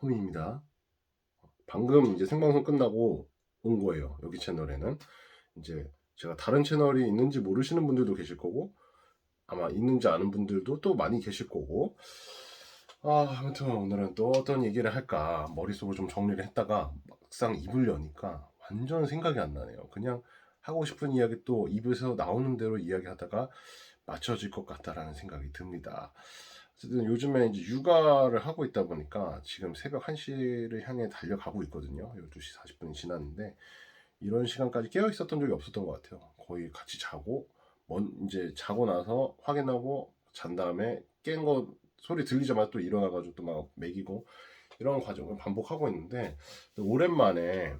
호미입니다. 방금 이제 생방송 끝나고 온 거예요. 여기 채널에는 이제 제가 다른 채널이 있는지 모르시는 분들도 계실 거고 아마 있는지 아는 분들도 또 많이 계실 거고 아 아무튼 오늘은 또 어떤 얘기를 할까 머릿속을 좀 정리를 했다가 막상 입을 여니까 완전 생각이 안 나네요. 그냥 하고 싶은 이야기 또 입에서 나오는 대로 이야기하다가 맞춰질 것 같다라는 생각이 듭니다. 어쨌든 요즘에 이제 육아를 하고 있다 보니까 지금 새벽 1시를 향해 달려가고 있거든요. 12시 40분이 지났는데 이런 시간까지 깨어 있었던 적이 없었던 것 같아요. 거의 같이 자고 먼 이제 자고 나서 확인하고 잔 다음에 깬 거 소리 들리자마자 또 일어나가지고 또 막 먹이고 이런 과정을 반복하고 있는데 오랜만에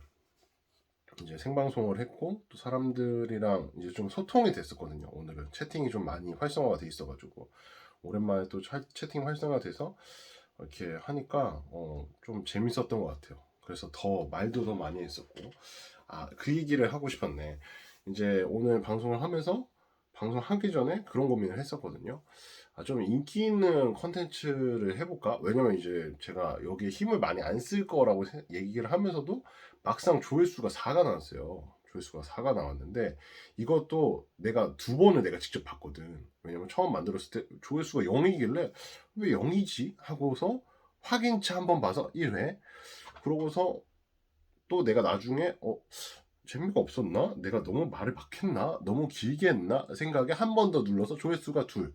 이제 생방송을 했고 또 사람들이랑 이제 좀 소통이 됐었거든요. 오늘은 채팅이 좀 많이 활성화가 돼 있어가지고 오랜만에 또 차- 채팅 활성화 돼서 이렇게 하니까 어, 좀 재밌었던 것 같아요. 그래서 더 말도 더 많이 했었고 아 그 얘기를 하고 싶었네. 이제 오늘 방송을 하면서 방송 하기 전에 그런 고민을 했었거든요. 아, 좀 인기 있는 컨텐츠를 해볼까? 왜냐면 이제 제가 여기에 힘을 많이 안 쓸 거라고 세- 얘기를 하면서도 막상 조회수가 4가 나왔어요. 조회수가 4가 나왔는데 이것도 내가 두 번을 내가 직접 봤거든. 왜냐면 처음 만들었을 때 조회수가 0이길래 왜 0이지? 하고서 확인차 한번 봐서 1회. 그러고서 또 내가 나중에 어 재미가 없었나? 내가 너무 말을 막 했나? 너무 길게 했나? 생각에 한 번 더 눌러서 조회수가 둘.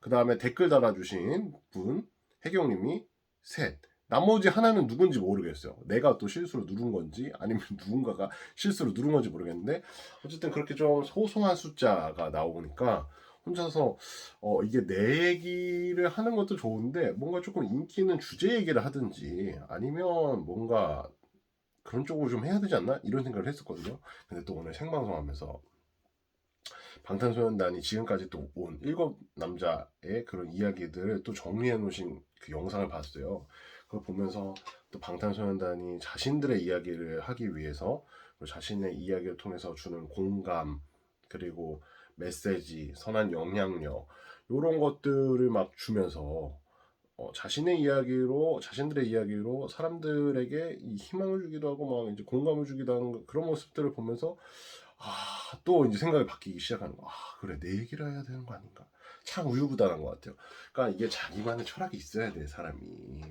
그 다음에 댓글 달아주신 분, 혜경님이 셋. 나머지 하나는 누군지 모르겠어요. 내가 또 실수로 누른 건지 아니면 누군가가 실수로 누른 건지 모르겠는데 어쨌든 그렇게 좀 소소한 숫자가 나오니까 혼자서 어 이게 내 얘기를 하는 것도 좋은데 뭔가 조금 인기 있는 주제 얘기를 하든지 아니면 뭔가 그런 쪽으로 좀 해야 되지 않나 이런 생각을 했었거든요. 근데 또 오늘 생방송 하면서 방탄소년단이 지금까지 또 온 일곱 남자의 그런 이야기들을 또 정리해 놓으신 그 영상을 봤어요. 그걸 보면서 또 방탄소년단이 자신들의 이야기를 하기 위해서 자신의 이야기를 통해서 주는 공감 그리고 메시지, 선한 영향력 이런 것들을 막 주면서 어, 자신의 이야기로 자신들의 이야기로 사람들에게 이 희망을 주기도 하고 막 이제 공감을 주기도 하는 그런 모습들을 보면서 아, 또 이제 생각이 바뀌기 시작하는 거. 아, 그래, 내 얘기를 해야 되는 거 아닌가? 참 우유부단한 것 같아요. 그러니까 이게 자기만의 철학이 있어야 돼, 사람이.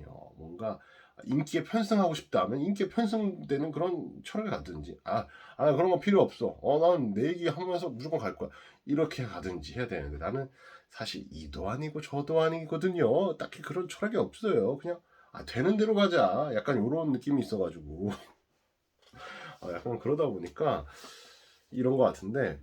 어, 뭔가 인기에 편승하고 싶다 하면 인기에 편승되는 그런 철학을 가든지. 아, 아, 그런 건 필요 없어. 어, 난 내 얘기 하면서 무조건 갈 거야. 이렇게 가든지 해야 되는데 나는 사실 이도 아니고 저도 아니거든요. 딱히 그런 철학이 없어요. 그냥, 아, 되는 대로 가자. 약간 이런 느낌이 있어가지고. 아, 약간 그러다 보니까 이런 것 같은데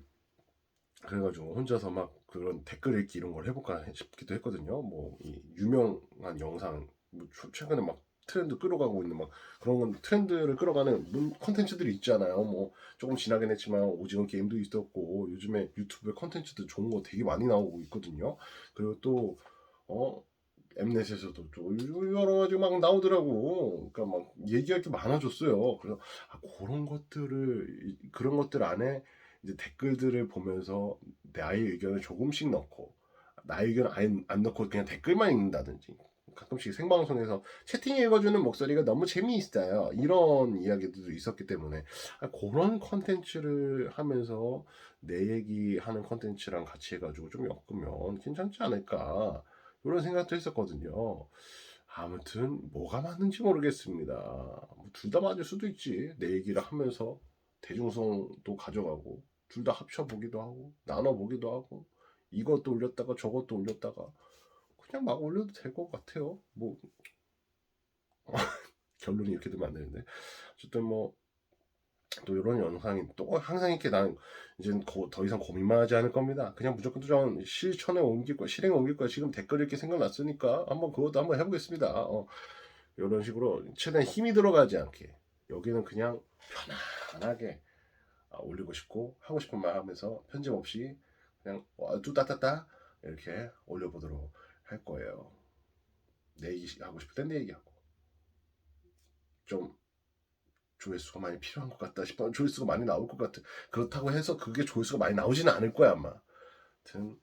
그래가지고 혼자서 막 그런 댓글 읽기 이런 걸 해볼까 싶기도 했거든요. 뭐이 유명한 영상 뭐 최- 최근에 막 트렌드 끌어가고 있는 막 그런 건 트렌드를 끌어가는 문 컨텐츠들이 있잖아요. 뭐 조금 지나긴 했지만 오징어 게임도 있었고 요즘에 유튜브에 컨텐츠도 좋은 거 되게 많이 나오고 있거든요. 그리고 또 어. 엠넷에서도 또 여러 가지 막 나오더라고. 그러니까 막 얘기할 게 많아졌어요. 그래서 아, 그런 것들을 이- 그런 것들 안에 이제 댓글들을 보면서 나의 의견을 조금씩 넣고 나의 의견 안, 안 넣고 그냥 댓글만 읽는다든지 가끔씩 생방송에서 채팅 읽어주는 목소리가 너무 재미있어요. 이런 이야기들도 있었기 때문에 아, 그런 컨텐츠를 하면서 내 얘기하는 컨텐츠랑 같이 해가지고 좀 엮으면 괜찮지 않을까 이런 생각도 했었거든요. 아무튼 뭐가 맞는지 모르겠습니다. 뭐 둘다 맞을 수도 있지. 내 얘기를 하면서 대중성도 가져가고 둘 다 합쳐 보기도 하고 나눠 보기도 하고 이것도 올렸다가 저것도 올렸다가 그냥 막 올려도 될 것 같아요. 뭐 결론이 이렇게 되면 안 되는데 어쨌든 뭐 또 이런 영상이 또 항상 이렇게 난 이제 더 이상 고민만 하지 않을 겁니다. 그냥 무조건 좀 실천에 옮길 거야, 실행에 옮길 거야. 지금 댓글 읽기 생각났으니까 한번 그것도 한번 해보겠습니다. 어, 이런 식으로 최대한 힘이 들어가지 않게 여기는 그냥 편안하게 아, 올리고 싶고 하고 싶은 말 하면서 편집 없이 그냥 와, 뚜따따따 이렇게 올려보도록 할 거예요. 내 얘기 하고 싶을 땐 내 얘기하고 좀 조회수가 많이 필요한 것 같다 싶으면 조회수가 많이 나올 것 같아. 그렇다고 해서 그게 조회수가 많이 나오지는 않을 거야 아마. 하여튼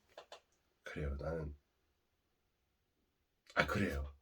그래요. 나는 아 그래요.